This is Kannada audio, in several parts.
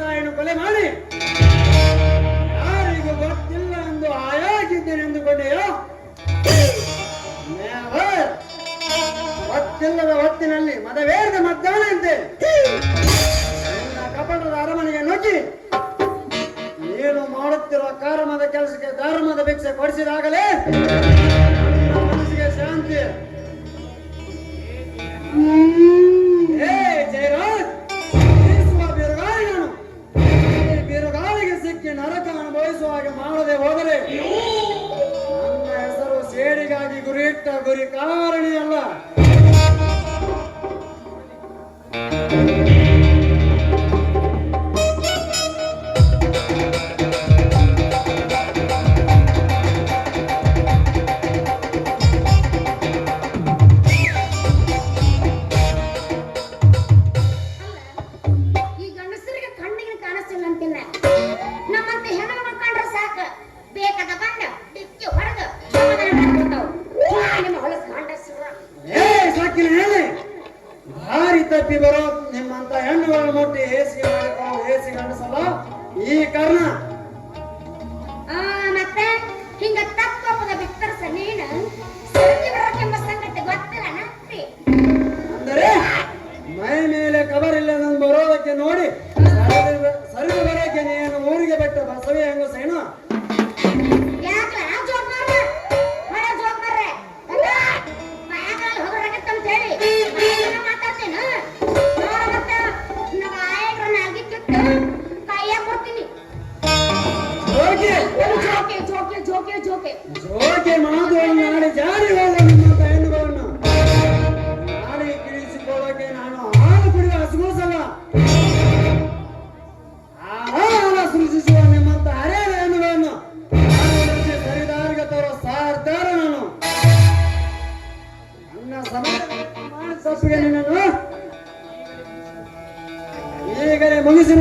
ಕೊಲೆ ಮಾಡಿ. ಯಾರಿಗೂ ಗೊತ್ತಿಲ್ಲ ಎಂದು ಆಯಾಗಿದ್ದೇನೆ ಎಂದುಕೊಂಡೆಯೋ. ಗೊತ್ತಿಲ್ಲದ ಹೊತ್ತಿನಲ್ಲಿ ಮದವೇರದ ಮದ್ದಾನ ನಿನ್ನ ಕಪಟದ ಅರಮನೆಗೆ ನುಗ್ಗಿ. ನೀನು ಮಾಡುತ್ತಿರುವ ಕರ್ಮದ ಕೆಲಸಕ್ಕೆ ಧರ್ಮದ ಭಿಕ್ಷೆ ಕೊಡಿಸಿದಾಗಲೇ ಮನಸ್ಸಿಗೆ ಶಾಂತಿ. ಗುರಿಯಿಟ್ಟ ಗುರಿ ಕಾರಣಿಯಲ್ಲ ಈ ಗಂಡಸರಿಗೆ ಕಣ್ಣಿಗೆ ಕಾಣಿಸ್ತಿಲ್ಲ ಅಂತಿಲ್ಲ. ತಪ್ಪಿ ಬರೋ ನಿಮ್ಮಂತ ಹೆಣ್ಣುಗಳನ್ನು ಮುಟ್ಟಿ ಹೇಸಿ ಮಾಡಿಕೊಂಡು ಹೇಸಿ ಗಂಡಸಲ್ಲ ಈ ಕಾರಣ. ಆ ಮತ್ತೆ ಹಿಂಗ ತಪ್ಪದ ಬಿತ್ತರ್ಸ ನೀನು? ಸರಿದಿ ಬರೋಕೆಂಬ ಸಂಗತಿ ಗೊತ್ತಿಲ್ಲ ಅಂದರೆ ಮೈ ಮೇಲೆ ಕಬರಿಲ್ಲ ನಾನು ಬರೋದಕ್ಕೆ ನೋಡಿ ಸರಿದು ಬರೋಕೆ ನೀನು ಊರಿಗೆ ಬಿಟ್ಟ ಬಸವೇ ಹೆಂಗಸೇನು ಜೋಕೆ ಮಾತುಗಳನ್ನು ನಾಳೆ ಜಾರಿ ಹೋದ ನಿಮ್ಮ ಹೆಣ್ಣುಗಳನ್ನು ನಾಳೆ ನಾನು ಹಾಲು ಕುಡಿಯುವ ಹಸುಗೂಸಲ್ಲ ಆಹಾರ ಸೃಷ್ಟಿಸುವ ನಿಮ್ಮಂತ ಹರಿಯದ ಹೆಣ್ಣುಗಳನ್ನು ಸರಿದಾರಿಗೆ ತರೋ ಸಾರ್ತಾರ ನಾನು. ನನ್ನ ಮಾಡಿ ತಪ್ಪಿಗೆ ನಿನ್ನನ್ನು ಈಗಲೇ ಮುಗಿಸಿ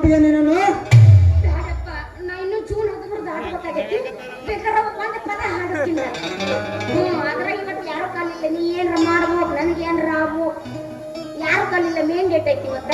ಮಾಡಿದ ನಾನು ಬ್ಯಾಡಪ್ಪ ನಾ ಇನ್ನೂ ಜೂನ್ ಹದಿಮೂರು ದಾಟಬೇಕಾಗೈತಿ ಬೇಕಾದ್ರೆ ಒಂದು ಪದ ಇವತ್ತು ಯಾರು ಕಾಲಿಲ್ಲ ನೀ ಏನ್ರ ಮಾಡ್ಬೇಕು, ನನಗೆ ಏನ್ರ ಆಗ್ಬೇಕು. ಯಾರು ಕಾಲಿಲ್ಲ ಮೇನ್ ಡೇಟ್ ಐತಿ ಇವತ್ತ.